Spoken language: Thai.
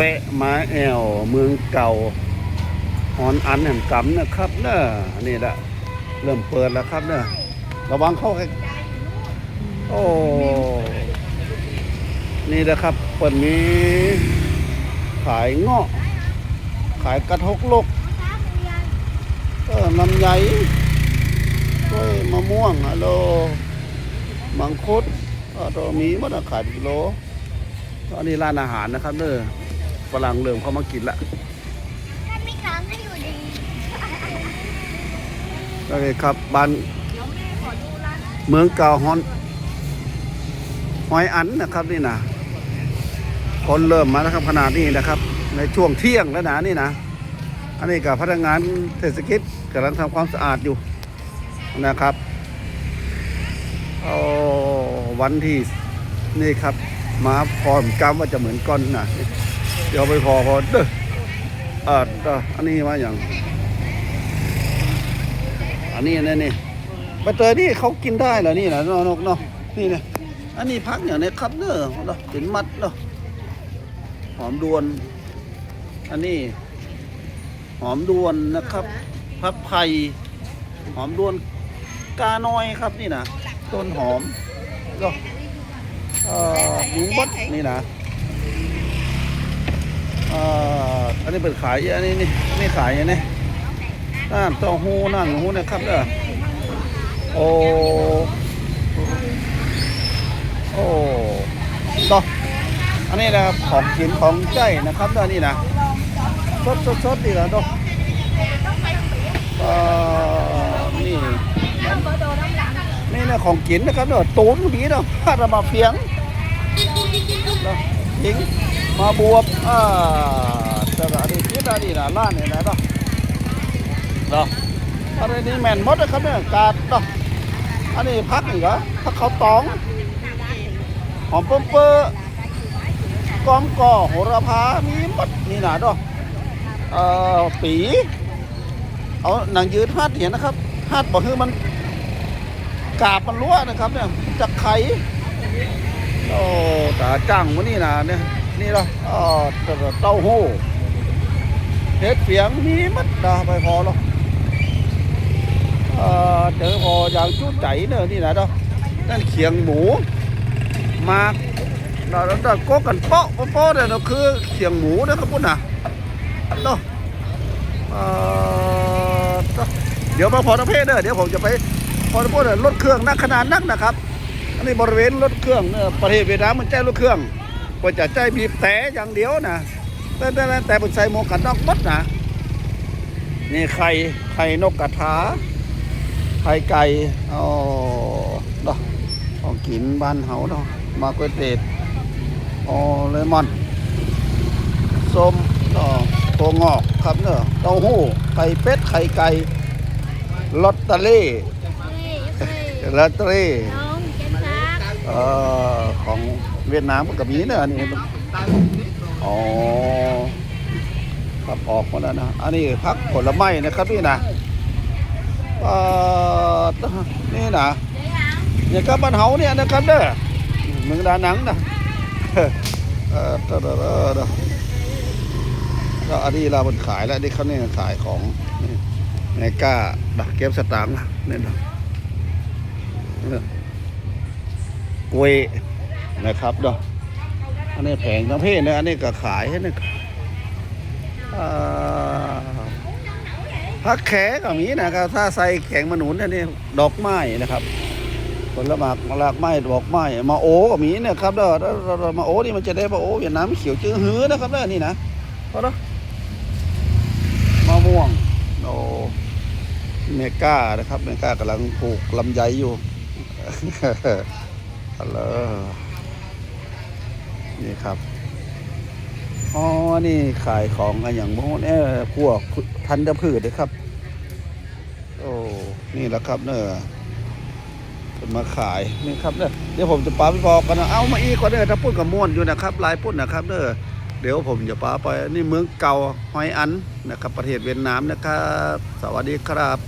แวะมาแอวเมืองเก่าฮอนอันแห่งกำนะครับเนอะนี่แหละเริ่มเปิดแล้วครับเนอะระวังเข้าใกล้โอ้นี่นะครับเปิดมีขายเงาะ ขายกระทกลกเออลำไยกล้วยมะม่วงฮัลโหลมังคุดก็ตัวมีมันขายเป็นกิโลอันนี้ร้านอาหารนะครับเนอะ ฝรั่งเริ่มเข้ามากินละท่านไม่กลางให้อยู่ดีโอเคครับบ้านเดี๋ยวแม่ขอดูร้านเมืองเก่าฮอนหอยอันนะครับนี่นะคนเริ่มมาแล้วครับขนาดนี้นะครับ ในช่วงเที่ยงแล้วนะนี่นะอันนี้กับพนักงานเทศกิจกำลังทำความสะอาดอยู่นะครับเอาวันที่นี่ครับมาพร้อมกำว่าจะเหมือนก้อนนะ เดี๋ยวไปพอพอเด้ออ่าเด้ออันนี้มาอย่าง อันนี้นี่นี่ใบเตยนี่เขากินได้เหรอนี่นะนกเนาะนี่นะอันนี้พักอย่างนี้ครับเนอะเนาะเป็นมัดเนาะหอมดวน อันนี้หอมดวนนะครับ พักไผ่หอมดวนกาน้อยครับนี่นะต้นหอมก็เอ่อหมูบดนี่นะเอ่ อันนี้เป็นขายอันนี้นี่นี่ขายอันนี้นั่นเต้าหู้นั่นหู้นะครับเด้อโอ้โอ้ต่ออันนี้นะครับของกินของใจนะครับเด้อนี่นะสดสดสดดีแล้วดอกเอ่อนี่นี่นะของกินนะครับเนอะตูนเมื่อกี้เนาะถ้าเรามาเพียงเนาะยิงมาบวบอ่า แต่ละอันนี้คิดอันนี้นะล้านเนี่ยนะเนาะเนาะอันนี้แมนหมดนะครับเนี่ยกาดเนาะอันนี้พักอีกเหรอพักเขาตองหอมเปิ้มเปิ้มกอมก่อโหระพามีหมดนี่นะเนาะเอ่อปีเอาหนังยืดฮัดเห็นนะครับฮัดบอกคือมันกาบมันรั่วนะครับเนี่ยจะไขโอ้ตาจังวะนี่นะเนี่ยนี่เหรออ๋อเต้าหู้ เห็ดเปียงมีมัดดาไปพอหรอกเจอพออย่างจุดใจเนอะนี่นะเนาะนั่นเขียงหมูมากเราเราก็กันเปาะเปาะเนี่ยเราคือเขียงหมูนะครับพุ่นน่ะเนาะเดี๋ยวมาพอประเภทเด้อเดี๋ยวผมจะไปพอประเภทรถเครื่องนักขนาดนักนะครับ อันนี้บริเวณรถเครื่องเนี่ยประเทศเวียดนามมันใจรถเครื่องก็จะใจบีบแต่อย่างเดียวนะ แต่แต่แต่แต่เป็นใส่หมวกกันน็อกบัดนะนี่ไข่ไข่นกกระทาไข่ไก่อ๋อเนาะของกินบ้านเฮาเนาะมาก๋วยเตี๋ยวอ๋อเลมอนส้มก็ตัวงอกครับเนอะเต้าหู้ไข่เป็ดไข่ไก่ลอตเตอรี่เฮ้ยเฮ้ยลอตเตอรี่น้องเจนซักเอ่อของเวียดนามก็มีเนอะอันนี่ ออกมาแล้วนะ อันนี้พักผลไม้นะครับพี่นะเอ่อนี่นะเนี่ยก็บ้านเฮาเนี่ยนะครับเด้อเมืองดานังนะเออเอเด้อเออก็อันนี้เราบนขายแล้วนี่เขาเนี่ยขายของนี่ไงก้าดักเก็บสตางค์นะเนี่ยนะเนี่ยกล้วยนะครับเนาะอันนี้แผงประเภทนะอันนี้ก็ขายให้นี่อ่ พักแขก็มีนะครับ ถ้าใส่แข็งมะหนุนนนี้ดอกไม้นะครับผลไม้รากไม้ดอกไม้มาโอ้ก็มีนะครับเด้อแล้วมาโอ้นี่มันจะได้มาโอ้เวียดนามเขียวจื้อหื้อนะครับเด้อนี่นะเพราะเนาะมะม่วงโอ้เมก้านะครับเมก้ากำลังปลูกลำไยอยู่ฮัลโหลนี่ครับ อ๋อ นี่ขายของกันอย่างโมเนี่ยพวกทันตพืชนะครับ โอ้ นี่แหละครับเนอะมาขายนี่ครับเนอะเดี๋ยวผมจะปาไปบอกกันนะเอามาอีกกว่าเนอะถ้าพูดกับม่วนอยู่นะครับลายพูดนะครับเนอะเดี๋ยวผมจะพาไปนี่เมืองเก่าหอยอันนะครับ ประเทศเวียดนามนะครับ สวัสดีครับ